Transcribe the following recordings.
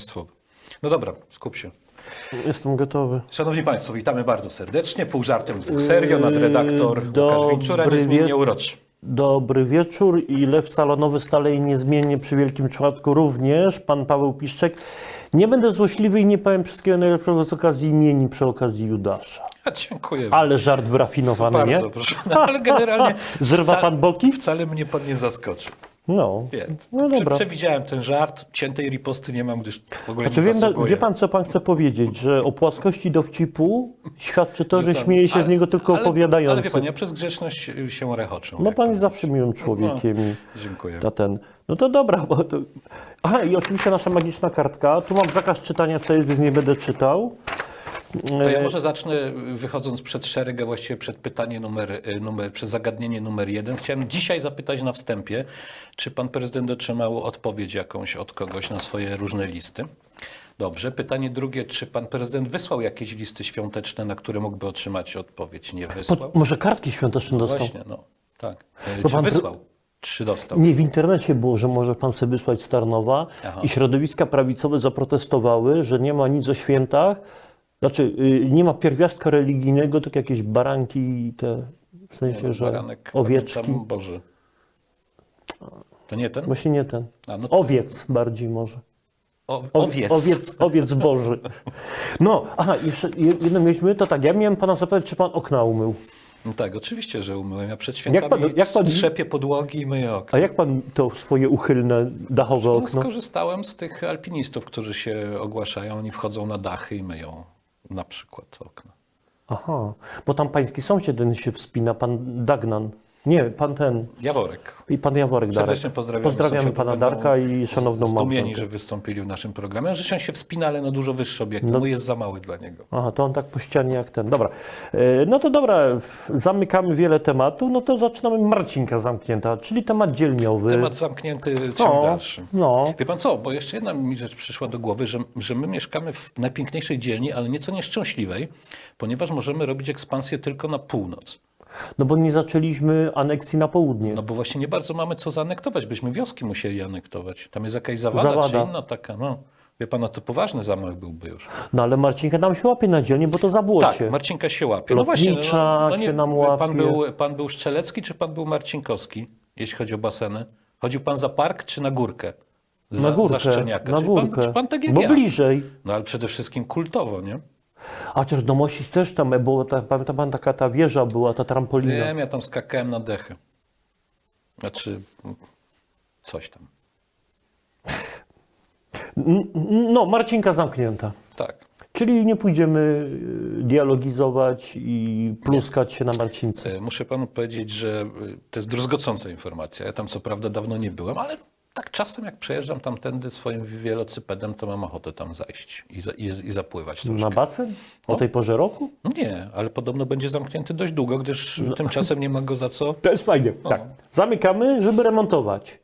państwowy. No dobra, skup się. Jestem gotowy. Szanowni Państwo, witamy bardzo serdecznie. Pół żartem, dwóch serio. Nadredaktor Łukasz Dobry Winczura, niezmiennie uroczy. Dobry wieczór i lew salonowy stale i niezmiennie przy Wielkim Czwartku również, pan Paweł Piszczek. Nie będę złośliwy i nie powiem wszystkiego najlepszego z okazji imieni, przy okazji Judasza. A, dziękuję. Ale żart wyrafinowany, bardzo nie? proszę. No, ale generalnie Zrywa pan boki? Wcale mnie pan nie zaskoczył. No, Nie. no dobra. Przewidziałem ten żart. Ciętej riposty nie mam, gdyż w ogóle Znaczy, nie wiem, zasługuję. wie pan, co pan chce powiedzieć? Że o płaskości dowcipu świadczy to, że sam- śmieje się z ale- niego tylko ale, opowiadający. Ale wie pan, ja przez grzeczność się rechoczę. No pan jest zawsze miłym człowiekiem i Dziękuję. na ten. No to dobra, bo to... Aha, i oczywiście nasza magiczna kartka. Tu mam zakaz czytania wtedy, więc nie będę czytał. To E, ja może zacznę wychodząc przed szereg, a właściwie przed pytanie numer, y, numer, przed zagadnienie numer jeden. Chciałem dzisiaj zapytać na wstępie, czy pan prezydent otrzymał odpowiedź jakąś od kogoś na swoje różne listy? Dobrze. Pytanie drugie, czy pan prezydent wysłał jakieś listy świąteczne, na które mógłby otrzymać odpowiedź? Nie wysłał? Po, może kartki świąteczne dostał? Właśnie, no. Tak. To Czy pan wysłał? Czy dostał? Nie, w internecie było, że może pan sobie wysłać z Tarnowa Aha. i środowiska prawicowe zaprotestowały, że nie ma nic o świętach, znaczy y, nie ma pierwiastka religijnego, tylko jakieś baranki i te, w sensie, że Baranek, owieczki. pamiętam, Boży. To nie ten? Właśnie nie ten. A, no to- Owiec bardziej może. O, Owiec. owiec. Owiec, Boży. No, aha, jeszcze je- jedno mieliśmy, to tak, ja miałem pana zapytać, czy pan okna umył. No tak, oczywiście, że umyłem. Ja przed świętami pan- jak pan- trzepię podłogi i myję okna. A jak pan to swoje uchylne dachowe No, okno? skorzystałem z tych alpinistów, którzy się ogłaszają. Oni wchodzą na dachy i myją na przykład okna. Aha, bo tam pański sąsiad się wspina, pan Dagnan. Nie, pan ten. Jaworek. I pan Jaworek Darek. Serdecznie pozdrawiamy. Pozdrawiamy pana Darka i szanowną Zdumieni, małżonkę. że wystąpili w naszym programie. Zresztą się wspina, ale na dużo wyższy obiekt. No. Mój jest za mały dla niego. Aha, to on tak po ścianie jak ten. Dobra. E, No to dobra, zamykamy wiele tematów. No to zaczynamy Marcinka zamknięta, czyli temat dzielniowy. Temat zamknięty, ciąg no, dalszy. no. Wie pan co, bo jeszcze jedna mi rzecz przyszła do głowy, że, że my mieszkamy w najpiękniejszej dzielni, ale nieco nieszczęśliwej, ponieważ możemy robić ekspansję tylko na północ. No bo nie zaczęliśmy aneksji na południe. No bo właśnie nie bardzo mamy co zaanektować, byśmy wioski musieli anektować. Tam jest jakaś zawada, czy Zawada. inna taka, no. Wie pana, to poważny zamach byłby już. No ale Marcinka nam się łapie na dzielnie, bo to zabłocie. Tak, Marcinka się łapie. No właśnie, Lotnicza się nam łapie. Pan był, pan był Szczelecki, czy pan był Marcinkowski, jeśli chodzi o baseny? Chodził pan za park, czy na górkę? Za, na górkę, Za Szczeniaka. na czy górkę. Pan, czy pan tak jak bo ja? bliżej. No ale przede wszystkim kultowo, nie? A chociaż do Mosic też tam było, ta, pamięta pan, taka ta wieża była, ta trampolina. Wiem, ja tam skakałem na dechy. Znaczy, coś tam. No, Marcinka zamknięta. Tak. Czyli nie pójdziemy y, dialogizować i pluskać się na Marcince. E, Muszę panu powiedzieć, że y, to jest druzgocąca informacja. Ja tam co prawda dawno nie byłem, ale tak czasem jak przejeżdżam tamtędy swoim wielocypedem, to mam ochotę tam zajść i, za, i, i zapływać troszkę. Na basen? O tej porze roku? Nie, ale podobno będzie zamknięty dość długo, gdyż No. tymczasem nie ma go za co. To jest fajnie. Tak. Zamykamy, żeby remontować.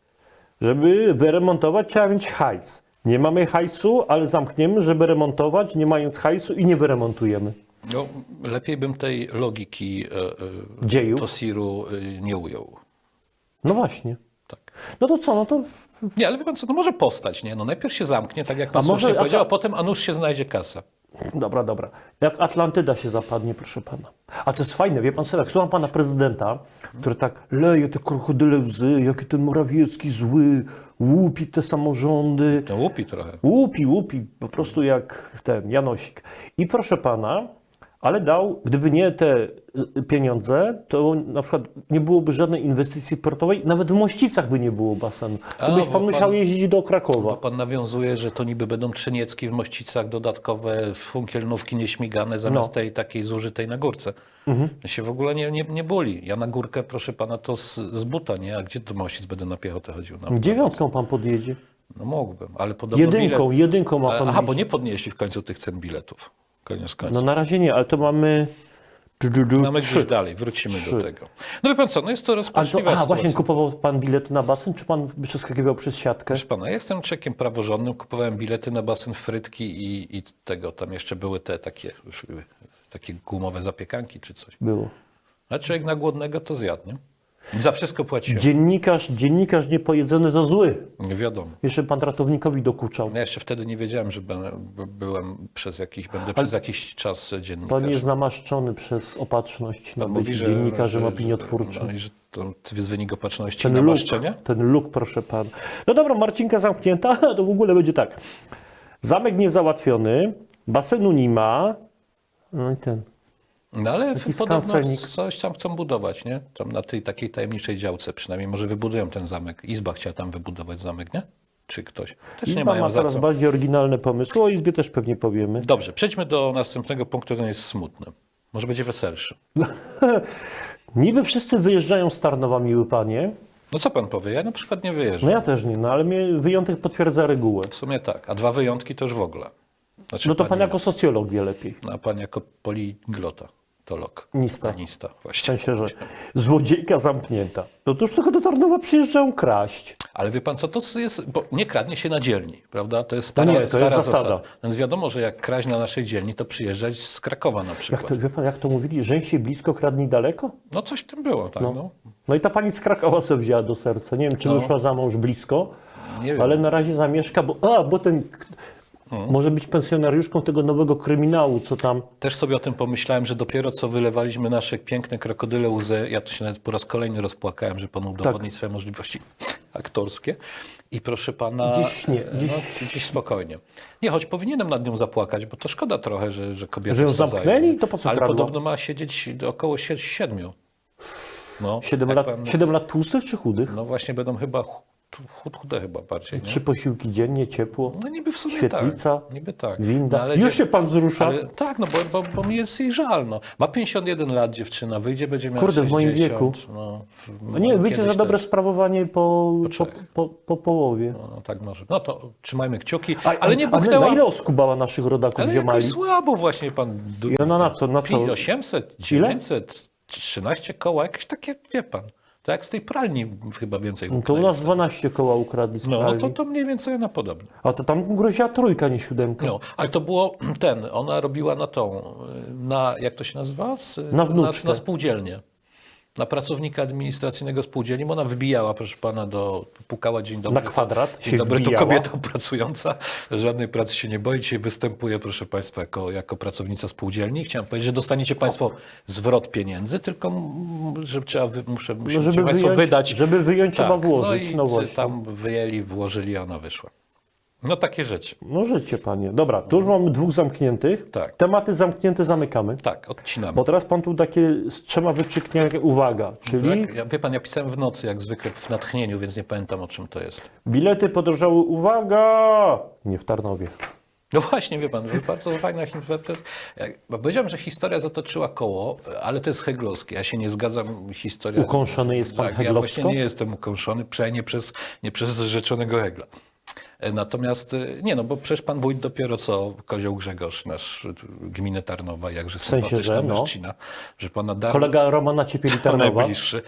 Żeby wyremontować, trzeba mieć hajs. Nie mamy hajsu, ale zamkniemy, żeby remontować, nie mając hajsu i nie wyremontujemy. No, lepiej bym tej logiki e, e, Dziejów? Tosiru e, nie ujął. No właśnie. Tak. No to co, no to Nie, ale wie pan co, no może postać, nie? No najpierw się zamknie, tak jak pan A może- powiedział, a potem a nuż się znajdzie kasa. Dobra, dobra. Jak Atlantyda się zapadnie, proszę pana. A to jest fajne, wie pan, Sylwek, słucham pana prezydenta, który tak leje te krokodyle łzy, jaki ten Morawiecki zły, łupi te samorządy. To łupi trochę. Łupi, łupi, po prostu jak ten Janosik. I proszę pana, ale dał, gdyby nie te y, pieniądze, to na przykład nie byłoby żadnej inwestycji sportowej, nawet w Mościcach by nie było basenu. A, To byś pan musiał jeździć do Krakowa. Bo pan nawiązuje, że to niby będą Trzeniecki w Mościcach dodatkowe funkielnówki nieśmigane zamiast No. tej takiej zużytej na górce. Mhm. Się w ogóle nie, nie, nie boli. Ja na górkę, proszę pana, to z, z buta, nie? A gdzie do Mościc będę na piechotę chodził? No, Dziewiątką pan podjedzie. no mógłbym, ale podobno Jedynką, bilet... jedynką ma pan Aha, bo nie podnieśli w końcu tych cen biletów. Koniec końców. No na razie nie, ale to mamy... Mamy trzy. gdzieś dalej, wrócimy Trzy. do tego. No wie pan co, no jest to rozpaczliwa aha, sytuacja. właśnie kupował pan bilety na basen, czy pan przeskakiwał przez siatkę? Proszę pana, ja jestem czekiem praworządnym, kupowałem bilety na basen frytki i, i tego, tam jeszcze były te takie, takie gumowe zapiekanki czy coś. Było. A człowiek na głodnego to zjadł, nie? Za wszystko płaciłem. Dziennikarz, dziennikarz niepojedzony to zły. Nie wiadomo. Jeszcze pan ratownikowi dokuczał. Ja jeszcze wtedy nie wiedziałem, że byłem przez jakiś, będę przez jakiś czas Pan dziennikarzem. jest namaszczony przez opatrzność na Pan być dziennikarzem że- opiniotwórczym. No i że to jest wynik opatrzności i Ten luk, namaszczenia? ten luk, proszę pana. No dobra, Marcinka zamknięta, to w ogóle będzie tak. Zamek niezałatwiony, basenu nie ma. No i ten. No ale Taki podobno skansenik. coś tam chcą budować, nie? Tam na tej takiej tajemniczej działce przynajmniej. Może wybudują ten zamek. Izba chciała tam wybudować zamek, nie? Czy ktoś? Też nie Izba mają ma za coraz co. bardziej oryginalne pomysły. O Izbie też pewnie powiemy. Dobrze, przejdźmy do następnego punktu, ten jest smutny. Może będzie weselszy. Niby wszyscy wyjeżdżają z Tarnowa, miły panie. No co pan powie? Ja na przykład nie No wyjeżdżam. ja też nie, no ale mnie wyjątek potwierdza regułę. W sumie tak. A dwa wyjątki to już w ogóle. Znaczy No to pan jako socjolog wie lepiej. A pan jako poliglota. Tolog. Nista. Nista, W właśnie. sensie, że złodziejka zamknięta. No to już tylko do Tarnowa przyjeżdżają kraść. Ale wie pan co, to jest, bo nie kradnie się na dzielni, prawda? To jest stara, No nie, to jest stara zasada. zasada. Więc wiadomo, że jak kraść na naszej dzielni, to przyjeżdżać z Krakowa na Jak przykład. to, wie pan, jak to mówili? Żeń się blisko, kradnij daleko? No coś w tym było, tak? No. No i ta pani z Krakowa sobie wzięła do serca. Nie wiem, czy No. wyszła za mąż blisko, ale na razie zamieszka, bo, a, bo ten Hmm. może być pensjonariuszką tego nowego kryminału, co tam. Też sobie o tym pomyślałem, że dopiero co wylewaliśmy nasze piękne krokodyle łzy, ja to się nawet po raz kolejny rozpłakałem, że Tak. pan udowodnić swoje możliwości aktorskie. I proszę pana... Dziś nie, e, dziś- No, dziś spokojnie. Nie, choć powinienem nad nią zapłakać, bo to szkoda trochę, że, że kobiety Że ją zamknęli? To po co Ale kradną? podobno ma siedzieć około sie- siedmiu. No, lat, pan- siedem lat tłustych czy chudych? No właśnie będą chyba chud, chude chyba bardziej? Trzy posiłki dziennie, ciepło. No niby w sumie Świetlica, tak. Niby tak. Winda. No, Już się pan wzrusza. Ale, tak, no bo, bo, bo mi jest jej żal. No. Ma 51 lat dziewczyna, wyjdzie, będzie miała Kurde, w 60. moim wieku. No, w, No nie, wyjdzie za dobre sprawowanie po, po, po, po połowie. No, tak może. No to trzymajmy kciuki. A, ale nie a, a buchnęła. ile oskubała naszych rodaków Ale ziomali? słabo właśnie pan. I ona na co, na co? 800, 900, 13 koła, jakieś takie, wie pan. To jak z tej pralni chyba więcej No to u ukradli. nas 12 koła ukradli z No, no pralni. to, to mniej więcej na podobne. A to tam groziła trójka, nie siódemka. No, ale to było ten, ona robiła na tą, na, jak to się nazywa? Z- Na na, wnuczkę. na spółdzielnię. Na pracownika administracyjnego spółdzielni, bo ona wbijała, proszę pana, do, pukała dzień dobry. Na kwadrat Dzień dobry, wbijała. kobieta pracująca, żadnej pracy się nie boi, dzisiaj występuje, proszę państwa, jako, jako pracownica spółdzielni. Chciałem powiedzieć, że dostaniecie państwo zwrot pieniędzy, tylko że trzeba, wy, muszę, No, żeby państwo wyjąć- wydać. żeby wyjąć, trzeba włożyć. No i No tam wyjęli, włożyli, a ona wyszła. No takie rzeczy. No życie, panie. Dobra, tu już mamy dwóch zamkniętych. Tak. Tematy zamknięte zamykamy. Tak, odcinamy. Bo teraz pan tu takie z trzema wykrzykniami, uwaga, czyli Tak, ja, wie pan, ja pisałem w nocy, jak zwykle w natchnieniu, więc nie pamiętam o czym to jest. bilety podrożały, uwaga, nie w Tarnowie. No właśnie, wie pan, bardzo fajna historia. Bo powiedziałem, że historia zatoczyła koło, ale to jest heglowskie. Ja się nie zgadzam. Historia. Ukąszony jest pan tak, Ja właśnie nie jestem ukąszony, przynajmniej przez, nie przez zrzeczonego Hegla. E, Natomiast e, nie, no bo przecież pan wójt dopiero co Kozioł Grzegorz, nasz e, gminy Tarnowa, jakże sensie, sympatyczna że no. mężczyzna, że pana dar... Kolega Romana Ciepieli Tarnowa. najbliższy.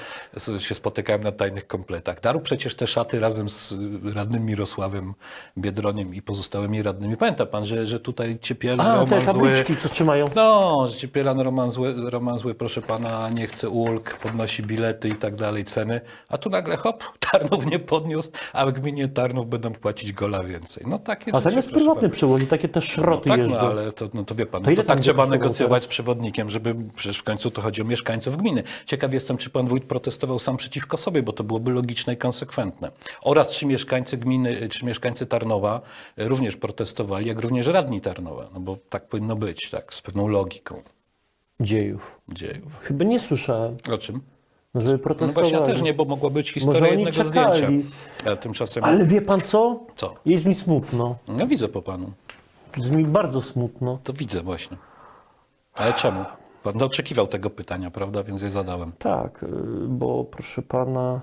Się spotykałem na tajnych kompletach. Darł przecież te szaty razem z radnym Mirosławem Biedroniem i pozostałymi radnymi. Pamięta pan, że, że tutaj Ciepiel, A, te Roman zły... co trzymają. No, że Ciepielan Roman zły, Roman zły, proszę pana, nie chce ulg, podnosi bilety i tak dalej, ceny. A tu nagle hop, Tarnów nie podniósł, a w gminie Tarnów będą płacić gola więcej. No takie A rzeczy, jest prywatny przewozi, takie te No szroty tak, jeżdżą. no ale to, no to wie pan, To ile to tam tak trzeba negocjować teraz? z przewodnikiem, żeby przecież w końcu to chodzi o mieszkańców gminy. Ciekaw jestem, czy pan wójt protestował sam przeciwko sobie, bo to byłoby logiczne i konsekwentne. Oraz czy mieszkańcy gminy, czy mieszkańcy Tarnowa e, również protestowali, jak również radni Tarnowa, no bo tak powinno być, tak, z pewną logiką Dziejów. dziejów. Chyba nie słyszałem, O czym? Żeby No właśnie ja też nie, bo mogła być historia jednego czekali. zdjęcia. A tymczasem, Ale wie pan co? co? Jest mi smutno. No widzę po panu. Jest mi bardzo smutno. To widzę właśnie. Ale czemu? Pan oczekiwał tego pytania, prawda? Więc je zadałem. Tak, y, bo proszę pana,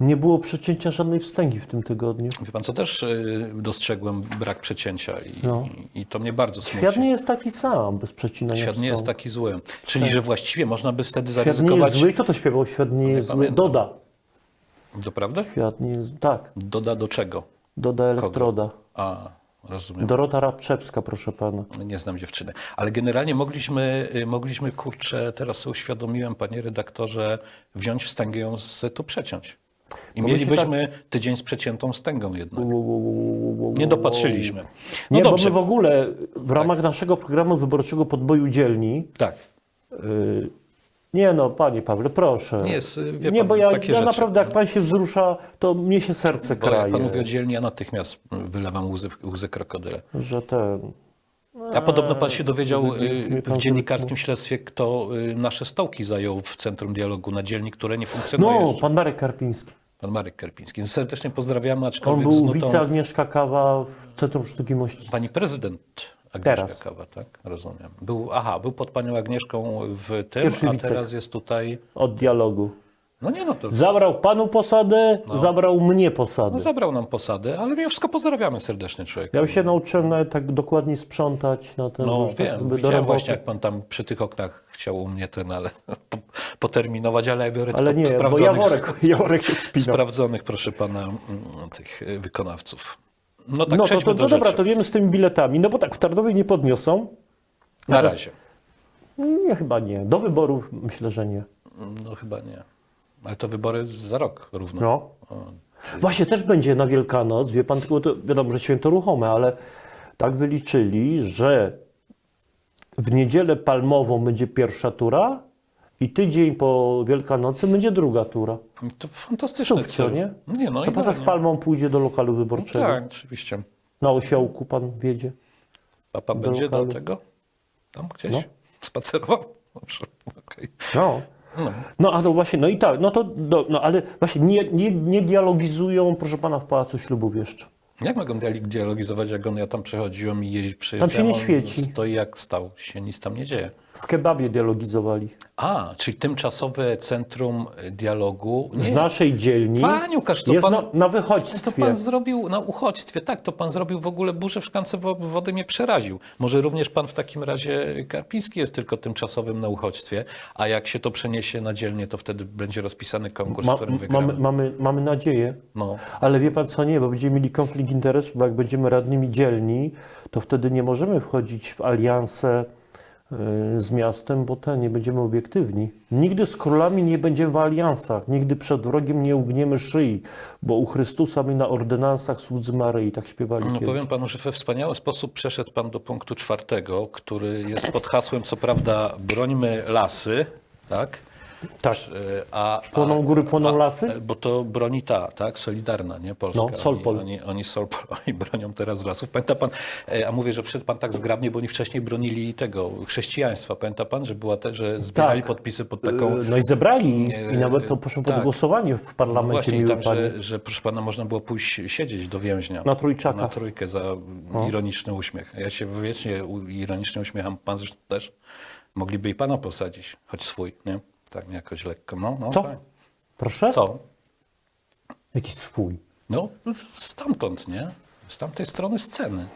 nie było przecięcia żadnej wstęgi w tym tygodniu. Wie pan, co też y, dostrzegłem brak przecięcia i, No. i, to mnie bardzo Świat smuci. nie jest taki sam, bez przecinania Świat nie jest taki zły. Czyli, że właściwie można by wtedy Świat nie zaryzykować... jest zły. Kto to śpiewał? Świat nie jest zły. pamiętam. Doda. To prawda? Świat nie jest... Tak, Doda do czego? Doda elektroda. A, rozumiem. Dorota Rabczewska, proszę pana. Nie znam dziewczyny. Ale generalnie mogliśmy, y, mogliśmy kurczę, teraz sobie uświadomiłem, panie redaktorze, wziąć wstęgę ją z tu przeciąć. I Bo mielibyśmy tydzień z przeciętą wstęgą jednak. Nie dopatrzyliśmy. No Nie, bo dobrze, my w ogóle w ramach naszego programu wyborczego podboju dzielni. tak. y, nie no, panie Pawle, proszę. Nie jest, wie nie, pan, bo ja, ja rzeczy. naprawdę, jak pan się wzrusza, to mnie się serce Bo jak kraje. pan mówi o dzielni, ja natychmiast wylewam łzy, łzy krokodyle. Że ten. A podobno pan się dowiedział Wie- wie y, w dziennikarskim śledztwie, kto y, nasze stołki zajął w Centrum Dialogu na dzielni, które nie funkcjonuje No, jeszcze. pan Marek Karpiński. Pan Marek Karpiński. Serdecznie pozdrawiamy, On aczkolwiek z był nutą... wice Agnieszka Kawa w Centrum Sztuki Mości. Pani prezydent Agnieszka Teraz. Kawa, tak? Rozumiem. Był, aha, był pod panią Agnieszką w tym, Pierwszy a wicek. teraz jest tutaj... Od dialogu. No nie no, to Zabrał panu posadę, zabrał mnie posadę. no, zabrał nam posadę, ale mimo wszystko pozdrawiamy serdecznie człowieka. Ja się nauczyłem nawet tak dokładnie sprzątać na ten No tak wiem, do widziałem właśnie, jak pan tam przy tych oknach chciał u mnie ten, ale po- poterminować, ale ja biorę Ale nie, bo sprawdzonych, Jaworek, Jaworek się sprawdzonych, proszę pana, mm, tych y, wykonawców. No tak, No to, to, do dobra, to wiemy z tymi biletami. No bo tak, w Tarnowie nie podniosą. Na razie. Nie, chyba nie. Do wyborów myślę, że nie. No chyba nie. Ale to wybory za rok równo. No. O, Właśnie też będzie na Wielkanoc, wie pan, tylko to wiadomo, że święto ruchome, ale tak wyliczyli, że w niedzielę palmową będzie pierwsza tura i tydzień po Wielkanocy będzie druga tura. To fantastyczny Sukces, cel. nie? Nie, no To pan z palmą pójdzie do lokalu wyborczego. Tak, oczywiście. Na osiołku pan wiedzie. Papa będzie do lokalu. tego? Tam gdzieś? No. Spacerował? Dobrze, okej. No. No. No a no właśnie, no i tak, no to, do, no ale właśnie nie, nie, nie dialogizują, proszę pana, w Pałacu Ślubów jeszcze. Jak mogą dialog- dialogizować, jak on, ja tam przechodziłem i jeździ, Tam przejeżdżałem, się nie świeci. stoi jak stał, się nic tam nie dzieje. W kebabie dialogizowali. A, czyli tymczasowe centrum dialogu. Z naszej dzielni Panie Łukasz, to jest pan- na, na To wychodźstwie. pan zrobił na uchodźstwie, tak, to pan zrobił w ogóle burzę w szklance wo- wody, mnie przeraził. Może również pan w takim razie, Karpiński jest tylko tymczasowym na uchodźstwie, a jak się to przeniesie na dzielnie, to wtedy będzie rozpisany konkurs, Ma, w którym wygramy. mamy, mamy, mamy nadzieję. No, Ale wie pan co nie, bo będziemy mieli konflikt interesów, bo jak będziemy radnymi dzielni, to wtedy nie możemy wchodzić w alianse z miastem, bo te nie będziemy obiektywni. Nigdy z królami nie będziemy w aliansach, nigdy przed wrogiem nie ugniemy szyi, bo u Chrystusa my na ordynansach słudzy Maryi, tak śpiewali no kiedyś. powiem panu, że we wspaniały sposób przeszedł pan do punktu czwartego, który jest pod hasłem, co prawda, brońmy lasy, tak? Tak. E, A, Płoną góry, płoną a- lasy? e, Bo to broni ta, tak? Solidarna, nie? Polska. No, Solpol. Oni, oni, oni, Solpol, oni bronią teraz lasów. Pamięta pan, e, a mówię, że przed pan tak zgrabnie, bo oni wcześniej bronili tego chrześcijaństwa. Pamięta pan, że była te, że zbierali Tak. podpisy pod taką... No i zebrali i nawet to poszło pod tak. głosowanie w No parlamencie, właśnie, i miły tam, że, że proszę pana, można było pójść siedzieć do więźnia. Na trójczaka. Na trójkę za ironiczny uśmiech. Ja się wiecznie ironicznie uśmiecham, pan zresztą też. Mogliby i pana posadzić, choć swój, nie? Tak, jakoś lekko. No, no, Co? tak. Proszę? Co? Jakiś swój. No, stamtąd, nie? Z tamtej strony sceny.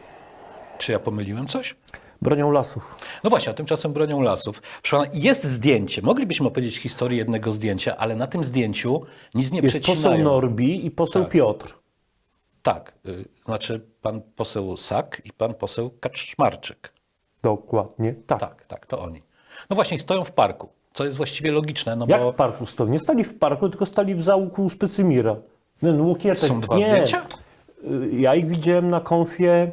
Czy ja pomyliłem coś? Bronią lasów. No właśnie, a tymczasem bronią lasów. Proszę pana, jest zdjęcie. Moglibyśmy opowiedzieć historię jednego zdjęcia, ale na tym zdjęciu nic nie Jest poseł przecinają. Norbi i poseł Tak. Piotr. Tak, y, znaczy pan poseł Sak i pan poseł Kaczmarczyk. Dokładnie, tak. Tak, tak, to oni. No właśnie, stoją w parku, co jest właściwie logiczne, no Jak bo w parku stoi? Nie stali w parku, tylko stali w załuku u Specymira. Ten łukietek. są dwa nie. zdjęcia? Y, Ja ich widziałem na konfie.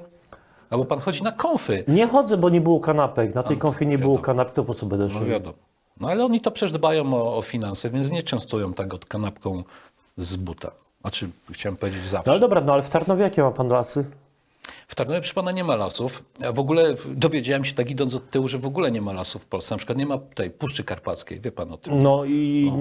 Albo pan chodzi na konfy. Nie chodzę, bo nie było kanapek. Na tej no to konfie nie było wiadomo. kanapek, to po co będę No wiadomo. No ale oni to przecież dbają o, o finanse, więc nie częstują tak od kanapką z buta. Znaczy, chciałem powiedzieć No zawsze. ale dobra, no ale w Tarnowie jakie ma pan lasy? W Tarnowie, proszę pana, nie ma lasów. A w ogóle dowiedziałem się tak idąc od tyłu, że w ogóle nie ma lasów w Polsce. Na przykład nie ma tej Puszczy Karpackiej, wie pan o tym. No i,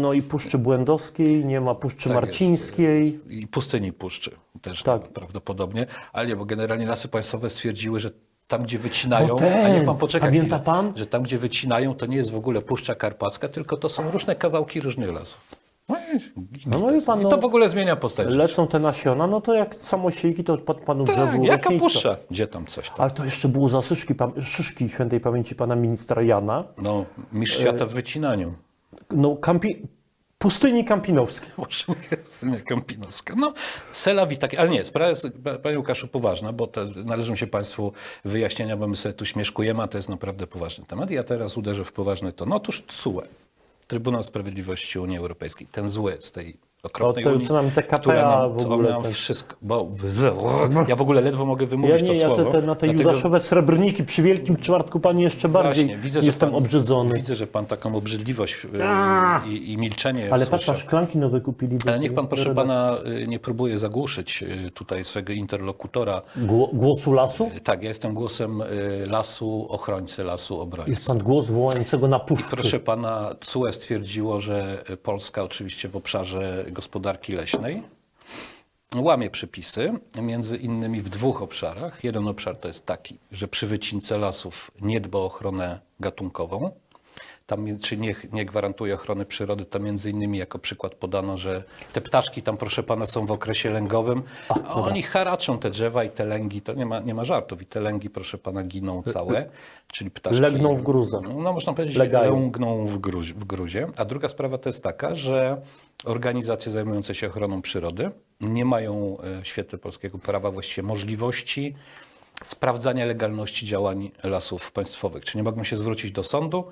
no i Puszczy Błędowskiej, nie ma Puszczy Tak Marcińskiej. I pustyni puszczy też Tak. prawdopodobnie. Ale nie, bo generalnie lasy państwowe stwierdziły, że tam, gdzie wycinają, ten, a niech pan poczeka pamięta chwilę, pan? że tam, gdzie wycinają, to nie jest w ogóle Puszcza Karpacka, tylko to są różne kawałki różnych lasów. No i, No, i pan, i no, to w ogóle zmienia postać. Lecą te nasiona, no to jak samosiejki, to pod panu tak, brzegu jaka puszcza? Gdzie tam coś tam? Ale to jeszcze było za szyszki, szyszki świętej pamięci pana ministra Jana. No, mistrz świata w wycinaniu. No, kampi... pustyni kampinowskiej. Pustynia Kampinoska. No, Selawi takie, ale nie, sprawa jest, pa- panie Łukaszu, poważna, bo te, należą się państwu wyjaśnienia, bo my sobie tu śmieszkujemy, a to jest naprawdę poważny temat. I ja teraz uderzę w poważny ton. Otóż TSUE, Trybunał Sprawiedliwości Unii Europejskiej, ten zły z tej okropnej O, to Unii, co nam te KPA w ogóle nam wszystko, bo ja w ogóle ledwo mogę Ja wymówić nie, to ja słowo. te, te, na te dlatego- Judaszowe srebrniki przy Wielkim Czwartku Pani jeszcze bardziej Właśnie, widzę, że jestem pan, obrzydzony. Widzę, że pan taką obrzydliwość y, A! i, i milczenie Ale patrz, aż szklanki nowe kupili. Ale niech pan, proszę redakcji. pana, y, nie próbuje zagłuszyć y, tutaj swego interlokutora. Gło, głosu lasu? Y, Tak, ja jestem głosem lasu, ochrońcy lasu, obrońcy. Jest pan głos wołającego na puszczy. Proszę pana, CUE stwierdziło, że Polska oczywiście w obszarze gospodarki leśnej łamie przepisy, między innymi w dwóch obszarach. Jeden obszar to jest taki, że przy wycince lasów nie dba o ochronę gatunkową, tam, czy nie, nie gwarantuje ochrony przyrody, to między innymi jako przykład podano, że te ptaszki tam, proszę pana, są w okresie lęgowym, a oni haraczą te drzewa i te lęgi, to nie ma, nie ma żartów, i te lęgi, proszę pana, giną całe, czyli ptaszki... Legną w gruzach. No można powiedzieć, Legają. lęgną w, gruź, w gruzie. A druga sprawa to jest taka, że organizacje zajmujące się ochroną przyrody nie mają e, w świetle polskiego prawa właściwie możliwości sprawdzania legalności działań lasów państwowych. Czy nie mogą się zwrócić do sądu?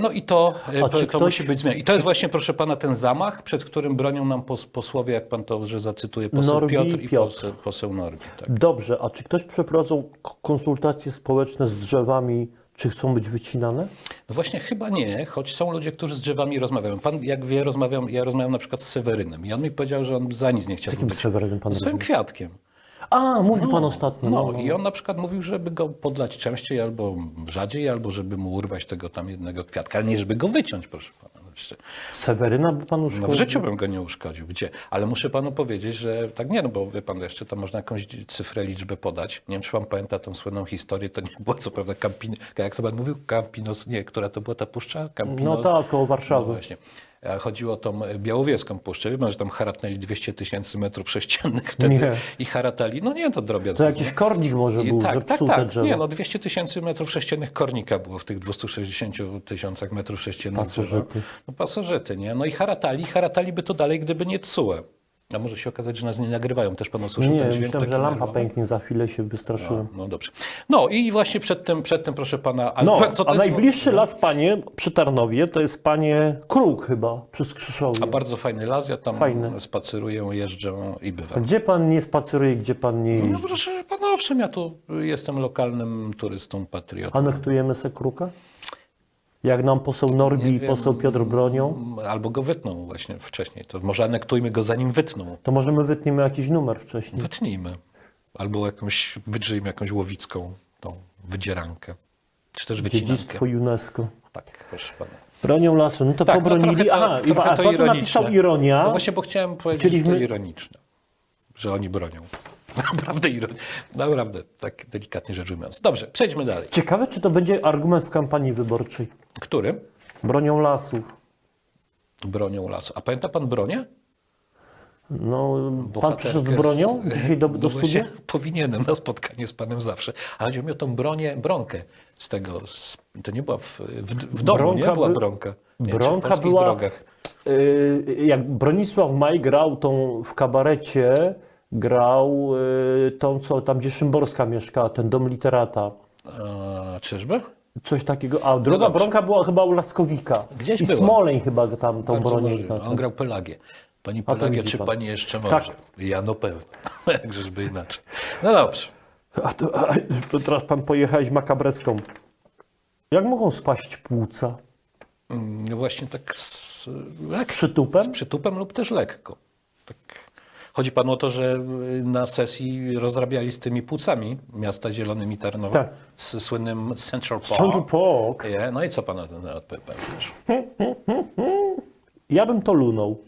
No i to, e, to, ktoś- musi być zmiana. I to jest właśnie, proszę pana, ten zamach, przed którym bronią nam pos, posłowie, jak pan to, że zacytuję, poseł Norbi Piotr i Piotr. poseł, poseł Norbi. Tak. Dobrze, a czy ktoś przeprowadzał konsultacje społeczne z drzewami, czy chcą być wycinane? No właśnie chyba nie, choć są ludzie, którzy z drzewami rozmawiają. Pan, jak wie, rozmawiam, ja rozmawiam na przykład z Sewerynem i on mi powiedział, że on za nic nie chciał Jakim być. Sewerynem pan Swoim rozmawia? kwiatkiem. A, mówił pan ostatnio. No, i on na przykład mówił, żeby go podlać częściej albo rzadziej, albo żeby mu urwać tego tam jednego kwiatka, ale nie żeby go wyciąć, proszę pana. No, Seweryna by pan No uszkodził? w życiu bym go nie uszkodził. Gdzie? Ale muszę panu powiedzieć, że tak nie, no bo wie pan, jeszcze tam można jakąś cyfrę, liczbę podać. Nie wiem, czy pan pamięta tą słynną historię, to nie było co prawda Campin, jak to pan mówił, Campinos, nie, która to była ta puszcza? Campinos, No tak, koło no Warszawy. właśnie. Chodziło o tą białowieską puszczę. Wie pan, że tam haratnęli 200 tysięcy metrów sześciennych wtedy Nie. i haratali. No nie, to drobiazg. To jakiś kornik może I był, że tak, tak, tak. drzewo. Nie, no 200 tysięcy metrów sześciennych kornika było w tych 260 tysiącach metrów sześciennych. Pasożyty. No pasożyty, nie? No i haratali, haratali by to dalej, gdyby nie CUE. A może się okazać, że nas nie nagrywają. Też pan usłyszał Nie, ten dźwięk myślałem, że lampa nerwowy? pęknie za chwilę, się wystraszyłem. No dobrze. No i właśnie przed tym, przed tym proszę pana... ale No, co to a jest- najbliższy las, panie, przy Tarnowie, to jest panie Kruk chyba, przy Skrzyszowie. A bardzo fajny las, ja tam spaceruję, jeżdżę i bywam. Gdzie pan nie spaceruje, gdzie pan nie No jeździ? proszę pana, owszem, ja tu jestem lokalnym turystą, patriotą. Anektujemy se Kruka? Jak nam poseł Norbi i poseł Piotr bronią, Albo go wytną właśnie wcześniej. To może anektujmy go zanim wytną. to możemy wytniemy jakiś numer wcześniej. Wytnijmy. Albo jakąś, wydrzyjmy jakąś łowicką tą wydzierankę. Czy też wycinankę. Dziedzictwo UNESCO. Tak, proszę pana. Bronią lasu, no to Tak, no pobronili. trochę to, Aha, i trochę a to ironiczne. napisał ironia. No właśnie, bo chciałem powiedzieć, Chcieliśmy- że to ironiczne. Że oni bronią. Naprawdę ironiczne. Naprawdę, tak delikatnie rzecz ujmując. Dobrze, przejdźmy dalej. Ciekawe, czy to będzie argument w kampanii wyborczej. Który? Bronią lasów. Bronią lasu. A pamięta pan bronię? No, pan przyszedł z bronią z- dzisiaj do, No do właśnie, studia? Powinienem na spotkanie z panem zawsze. Ale chodzi mi o tą bronię, bronkę z tego. Z, to nie była w, w, w domu, Bronka nie była by- bronka. Nie, bronka była- drogach. Y, Jak Bronisław Maj grał tą w kabarecie, grał y, tą, co tam, gdzie Szymborska mieszkała, ten dom literata. A, czyżby? Coś takiego. A druga No dobrze. bronka była chyba u Laskowika. Gdzieś I była. Smoleń chyba tam tą Bardzo bronię. możliwe. znaczy. On grał Pelagię. Pani to Pelagia, widzi czy pan. pani jeszcze Tak. może? Ja no pewno. Jakżeżby inaczej. No dobrze. A to, a, to teraz pan pojechałeś makabreską. Jak mogą spaść płuca? Mm, Właśnie tak z, Z lek, z przytupem? przytupem lub też lekko. Tak. Chodzi panu o to, że y, na sesji rozrabiali z tymi płucami miasta Zielonymi Tarnowa Tak. z słynnym Central Park. Central Park. Je, No i co pana na odpowiesz? Ja bym to lunął.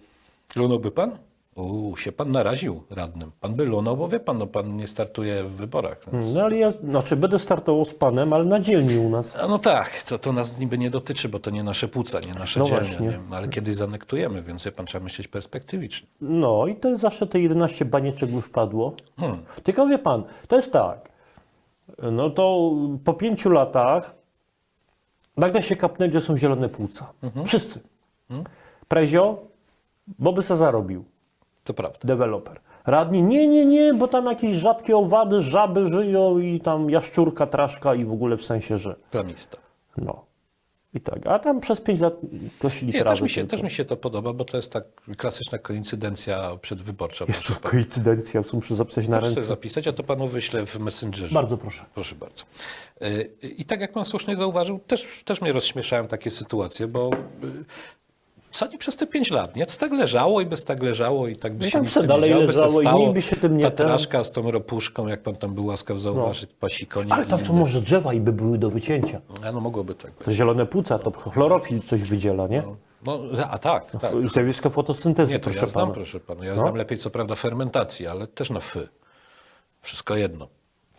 Lunąłby pan? Uuu, się pan naraził radnym. Pan by lunął, bo wie pan, no pan nie startuje w wyborach. Więc... No ale ja, znaczy będę startował z panem, ale na dzielni u nas. A no tak, to, to nas niby nie dotyczy, bo to nie nasze płuca, nie nasze No dzielnie. Nie? No, ale kiedyś zanektujemy, więc wie pan, trzeba myśleć perspektywicznie. No i to zawsze te 11 banieczek by wpadło. Hmm. Tylko wie pan, to jest tak. No to po pięciu latach nagle się kapnęli, że są zielone płuca. Mhm. Wszyscy. Prezio, bo by se zarobił, To prawda. deweloper. Radni, nie, nie, nie, bo tam jakieś rzadkie owady, żaby żyją i tam jaszczurka, traszka i w ogóle w sensie, że Planista. no. I tak. A tam przez pięć lat kosili Nie, też mi, się, tylko. też mi się to podoba, bo to jest tak klasyczna koincydencja przedwyborcza. Jest to koincydencja, co muszę zapisać na ręce. zapisać, a to panu wyślę w Messengerze. Bardzo proszę. Proszę bardzo. Y, I tak jak pan słusznie zauważył, też, też mnie rozśmieszają takie sytuacje, bo y, sani przez te pięć lat, nie? Tak leżało i bez tak leżało i tak by No się tak nic tym dalej nie działo, by leżało stało. nikt by się tym nie Ta traszka z tą ropuszką, jak pan tam był łaskaw zauważyć, pasi konie. Ale tam są może drzewa i by były do wycięcia. A no mogłoby tak być. To zielone płuca, to chlorofil coś wydziela, nie? No, a tak, tak. I zjawisko fotosyntezy, Nie, to proszę ja znam, pana. proszę pana. Ja No. znam lepiej, co prawda, fermentację, ale też na fy. Wszystko jedno.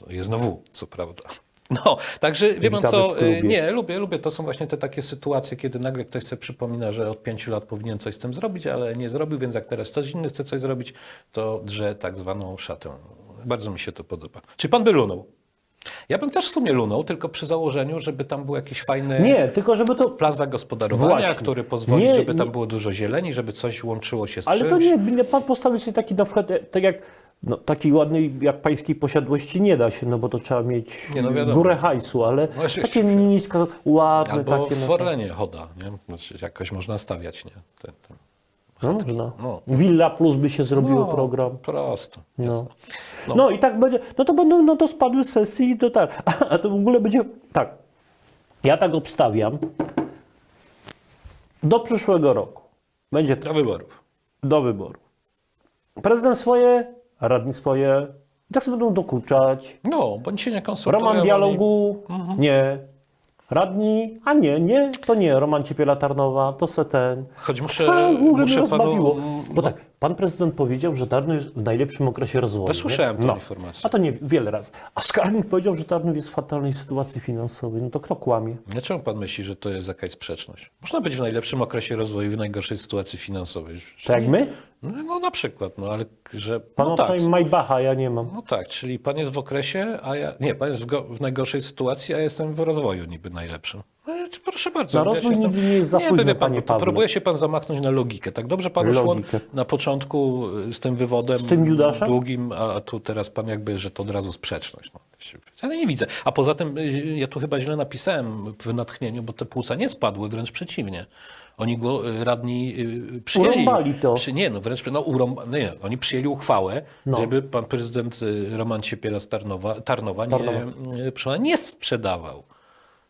Jest na w, co prawda. No, także wie pan co, y, nie, lubię, lubię. To są właśnie te takie sytuacje, kiedy nagle ktoś sobie przypomina, że od pięciu lat powinien coś z tym zrobić, ale nie zrobił, więc jak teraz ktoś inny chce coś zrobić, to drze tak zwaną szatę. Bardzo mi się to podoba. Czy pan by lunął? Ja bym też w sumie lunął, tylko przy założeniu, żeby tam był jakiś fajny Nie, tylko żeby to... plan zagospodarowania, Właśnie. który pozwoli, Nie, żeby tam nie. było dużo zieleni, żeby coś łączyło się z Ale czymś. to nie, nie, pan postawił sobie taki na przykład, e, tak jak no, takiej ładnej jak pańskiej posiadłości nie da się, no bo to trzeba mieć Nie, no górę hajsu, ale No, takie nisko, ładne Albo takie. w no, Orlenie choda, nie? Znaczy, jakoś można stawiać, nie? No, można. No. Villa Plus by się zrobiło No, program. Prosto. No. jasne. No. i tak będzie, no to będą na to spadły sesje i to tak. A to w ogóle będzie, tak, ja tak obstawiam, do przyszłego roku będzie Do wyborów. do wyboru. Prezydent swoje, radni swoje, sobie będą dokuczać. No, bądź się nie konsultują. Roman dialogu, Mhm. nie. Radni, a nie, nie, to nie. Roman Ciepiela Tarnowa, to se ten. Choć muszę, muszę panu... Bo tak, pan prezydent powiedział, że Tarnów jest w najlepszym okresie rozwoju. Nie? słyszałem tę informację. A to nie wiele razy. A Skarbnik powiedział, że Tarnów jest w fatalnej sytuacji finansowej. No to kto kłamie? Dlaczego pan myśli, że to jest jakaś sprzeczność? Można być w najlepszym okresie rozwoju, w najgorszej sytuacji finansowej. To jak my? No, no na przykład, no ale że... Pan no ma tak, Maybacha, ja nie mam. no tak, czyli pan jest w okresie, a ja... Nie, pan jest w, go, w najgorszej sytuacji, a ja jestem w rozwoju niby najlepszym. No, proszę bardzo. Na rozwój się nigdy nie jest za nie, późno, pan, panie Pawle. Próbuje się pan zamachnąć na logikę. Tak dobrze panu szło na początku y, z tym wywodem Z tym Judaszem? długim, a tu teraz pan jakby, że to od razu sprzeczność. No, ale nie widzę. A poza tym y, ja tu chyba źle napisałem w natchnieniu, bo te płuca nie spadły, wręcz przeciwnie. Oni go y, radni y, przyjęli. Urąbali to. Przy, nie, no wręcz no, urąba, nie, oni przyjęli uchwałę, No. żeby pan prezydent y, Roman Siepiela z Tarnowa, Tarnowa, nie, Tarnowa. y, nie sprzedawał.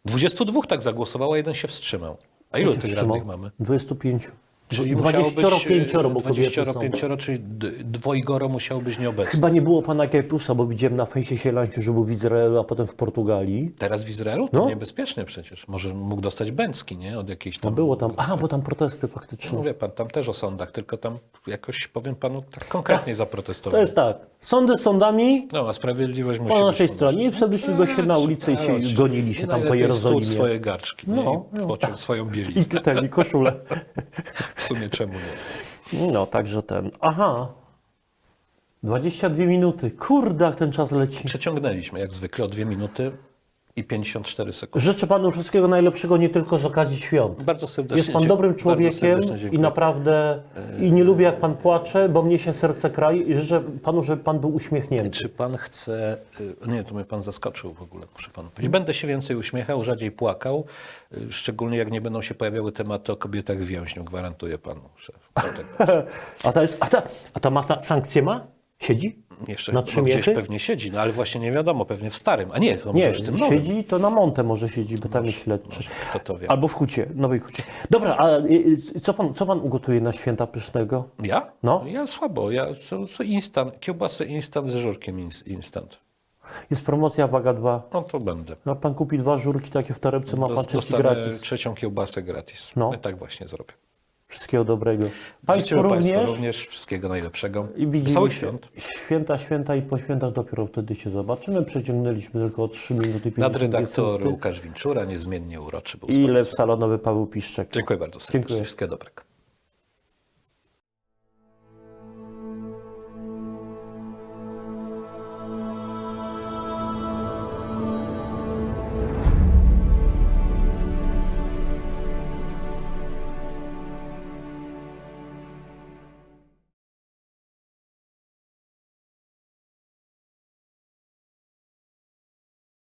22 tak zagłosowało, a jeden się wstrzymał. A ilu tych radnych mamy? 25. Czyli musiało być, 25, e, bo kobiety są. 25, czyli d- dwojgoro musiało być nieobecne. Chyba nie było pana Kajpusa, bo widziałem na fejsie Sielańcu, że był w Izraelu, a potem w Portugalii. Teraz w Izraelu? To No. niebezpiecznie przecież. Może mógł dostać Bęcki, nie? Od jakiejś No tam... było tam, aha, bo tam protesty faktycznie. No wie pan, tam też o sądach, tylko tam jakoś, powiem panu, tak konkretnie To zaprotestowali. jest tak, sądy sądami No, a sprawiedliwość musi po naszej stronie i sobie wyszli go się na ulicę i się gonili się I tam po Jerozolimie. swoje garczki No, no, i no. pociąć swoją I bieliznę. ten, i koszulę. W sumie czemu nie? No, także ten, aha. 22 minuty, kurde, jak ten czas leci. Przeciągnęliśmy jak zwykle o dwie minuty i 54 sekundy. Życzę panu wszystkiego najlepszego, nie tylko z okazji świąt. Bardzo serdecznie Jest pan dobrym człowiekiem i naprawdę i nie lubię jak pan płacze, bo mnie się serce kraj i życzę panu, żeby pan był uśmiechnięty. Czy pan chce. y, Nie, to mnie pan zaskoczył w ogóle, muszę panu powiedzieć. Będę się więcej uśmiechał, rzadziej płakał, y, szczególnie jak nie będą się pojawiały tematy o kobietach w więźniu, gwarantuję panu, szef. A ta, jest, a ta, a ta ma sa- sankcję ma? Siedzi? Jeszcze Na no, trzy gdzieś pewnie siedzi, no ale właśnie nie wiadomo, pewnie w starym. A nie, to może Nie, w tym nowym. siedzi to na Montę może siedzi, bo tam jest śledczy. To wie? Albo w Hucie, Nowej Hucie. Dobra, a y, y, co pan, co pan ugotuje na święta pysznego? Ja? No. Ja słabo. Ja co, co instant, kiełbasy instant z żurkiem ins- instant. Jest promocja Waga 2. No to będę. No, pan kupi dwa żurki takie w torebce, ma pan trzeci gratis. trzecią kiełbasę gratis. No. I tak właśnie zrobię. Wszystkiego dobrego. Państwu Życzymy Państwu również. również wszystkiego najlepszego. I widzimy świąt. Święta, święta i po świętach dopiero wtedy się zobaczymy. Przeciągnęliśmy tylko o 3 minuty 50 Nadredaktor. Łukasz Winczura, niezmiennie uroczy był I lew salonowy Paweł Piszczek. Dziękuję bardzo serdecznie. Dziękuję. Wszystkiego dobrego.